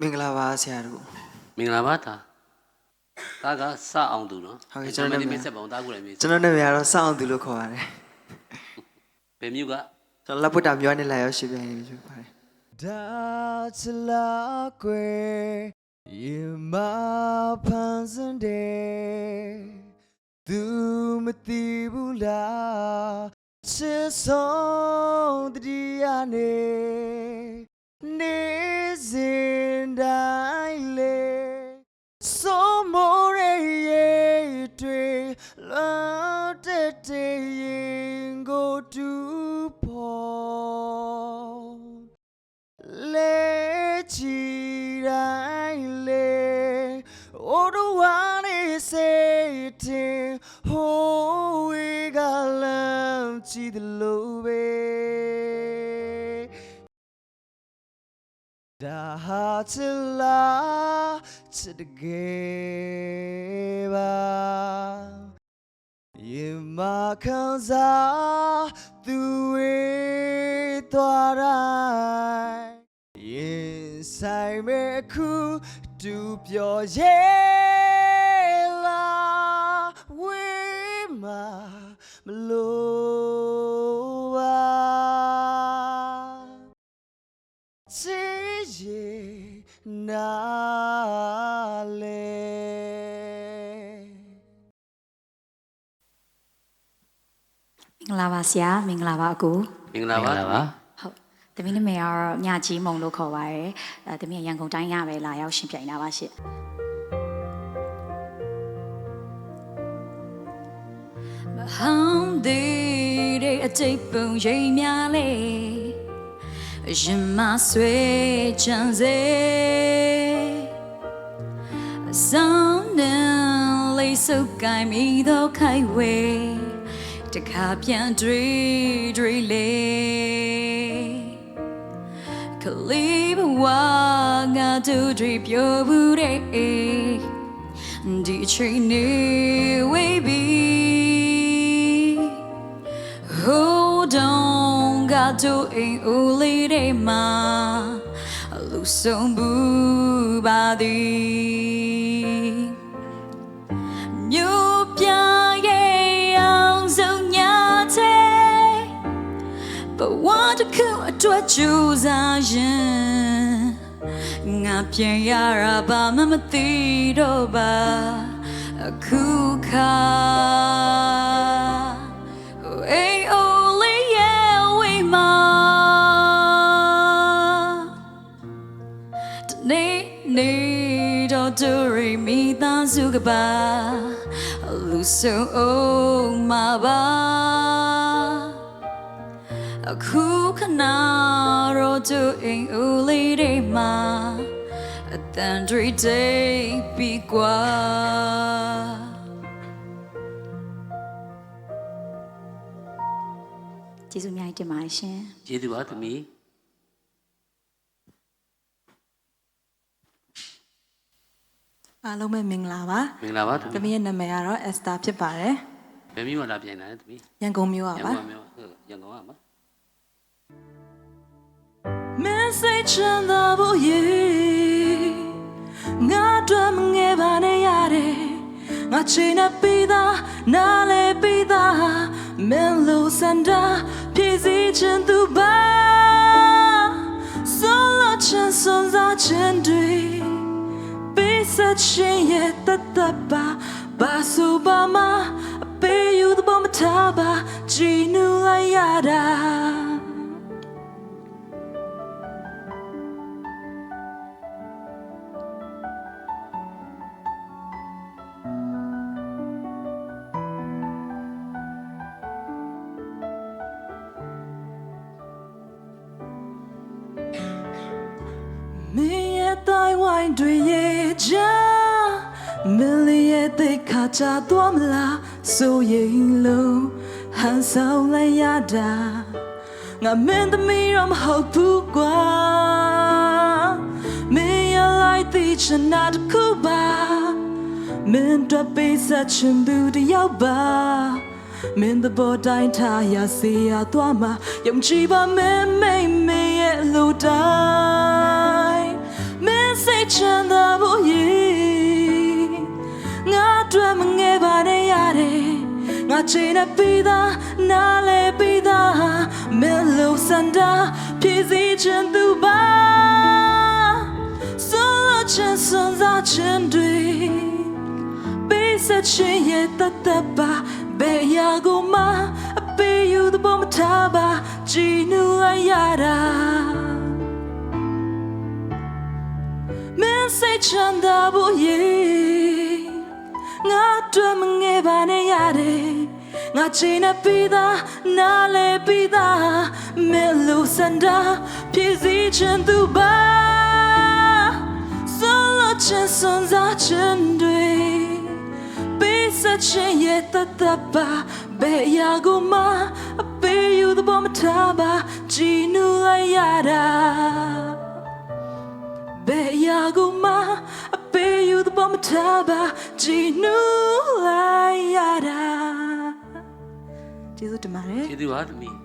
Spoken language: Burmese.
မင်္ဂလာပါဆရာတို့မင်္ဂလာပါတာတာကစအောင်သူနော်ဟုတ်ကဲ့ကျွန်တော်နာမည်မင်းဆက်ပါအောင်တာကိုလည်းမေးကျွန်တော်နာမည်ကတော့စောင့်အောင်သူလို့ခေါ်ပါတယ်ဘယ်မြို့ကကျွန်တော်လက်ပုတ်တာမျိုးနဲ့လာရောက်ရှိပြန်နေပြီဖြစ်ပါတယ်ဒါချလာကွယ်ရေမဖန်စင်တယ်သူမသိဘူးလားချစ်ဆုံးတတိယနေနေ စဉ်တိုင်းလေဆိုမိုးရဲ့တွေလောတဲ့တဲ့ရင်ကိုတူဖို့လေချီတိုင်းလေအိုဒဝါနေစေတင်ဟိုးဝေကလမ်း ချီတယ်လို့ပဲဒါဟာချစ်လာချစ်တကယ်ပါရင်မခံစားသူဝေး နာလေမင်္ဂလာပါဆရာမင်္ဂလာပါအကိုမင်္ဂလာပါဟုတ်တမီးနာမည်ကတော့မြကြီးမုံလို့ခေါ်ပါတယ်အဲတမီးကရန်ကုန်တိုင်းရပဲလာရောက်ရှင်ပြိုင်တာပါရှင့်မဟောင်းသေးတဲ့အတိတ်ပုံရိပ်များလေ ရင်မဆွေချမ်းစေအဆောင်နဲ့လေးစုပ်ကိုင်းမိတော့ခိုက်ဝေးတခါပြန်တွေ့တွေ့လေကလေးဘ တို့အိမ်ဦးလေးတွေမှာလူဆုံးဘူးပါသည်မြို့ပြရဲ့အောင်ဆုံးညာတဲ့ဘဝတစ်ခုအတွက်ကြိုးစားရင်ငါပြန်ရတာဘာမှမသိတော့ပါအခုခါ မှာ တနေ့နေ့တော့ဒူရီမီသားစုကပါလူဆုံးအောင်မှာပါအခုခဏတော့သူအိမ်ဦးလေးတွေမှာအတန်တွေတိတ်ပြီးกว่า ကျေးဇူးအများကြီးတင်ပါတယ်ရှင်ကျေးဇူးပါသမီးအားလုံးပဲမင်္ဂလာပါမင်္ဂလာပါသမီးသမီးရဲ့နာမည်ကတော့ Esther ဖြစ်ပါတယ်ဘယ်မြို့မှာလာပြန်လာလဲသမီးရန်ကုန်မြို့ရပါန်ပါကုန်မြို့ဟုတ်ရန်ကုန်ကမှာမင်းစိတ်ချမ်းသာဖို့ရေငါတို့မငယ်ပါနဲ့ရတယ်ငါချိန်နဲ့ပြီးသားနားလေပြီးသားမင်းလိုစန္ဒာ ဖြည့်စည်းခြင်းသူပါဆိုလိုချင်စွန်စားခြင်းတွေပေးဆက်ခြင်းရဲ့တသက်ပါဘာဆိုပါမအပေးယူသဘောမထားပါ တိုင်းဝိုင်းတွေရဲ့ချာမင်းလေးရဲ့သိခါချသွားမလားဆိုရင်လုံးဟန်ဆောင်လိုက်ရတာငါမင်းသမီးတော့မဟုတ်ဘူးကွာမင်းရဲ့လိုက်သိချင်တာတစ်ခုပါမင်းတို့ပေးဆက်ချင်သူတစ်ယောက်ပါမင်း the boy တိုင်းထားရစေရသွားမှာယုံကြည်ပါမင်းမိတ်မေရဲ့လူတိုင်းမင်းစိတ် ချမ်းသာဖို့ရေငါအတွက်မငယ်ပါနဲ့ရတယ်ငါချိန်နဲ့ပြီးသားနားလဲပြီးသားမဲလို့စန္ဒာဖြည့်စည်းခြင်းသူပါဆိုလို့ချင်စွန်စားခြင်းတွေပေးဆက်ခြင်းရဲ့တတ်တပါဘယ်ရာကိုမှအပေးယူသဘောမထားပါကြည်နူလိုက်ရတာ စိတ်ချမ်းသာဖို့ရေငါတို့မငယ်ပါနဲ့ရတယ်ငါချင်တဲ့ပြီးသားနားလေပြီးသားမဲလို့စန္ဒာဖြည့်စည်းခြင်းသူပါဆိုလို့ချင်စွန်စားခြင်းတွေပေးဆက်ခြင်းရဲ့တတ်တပါဘယ်ရာကိုမှအပေးယူသဘောမထားပါကြည်နူလိုက်ရတာဘ ယ်ရာကိုမှအပေးယူသဘောမထားပါကြည်နူးလိုက်ရတာကျေးဇူးတင်ပါတယ်ကျေးဇူးပါသမီး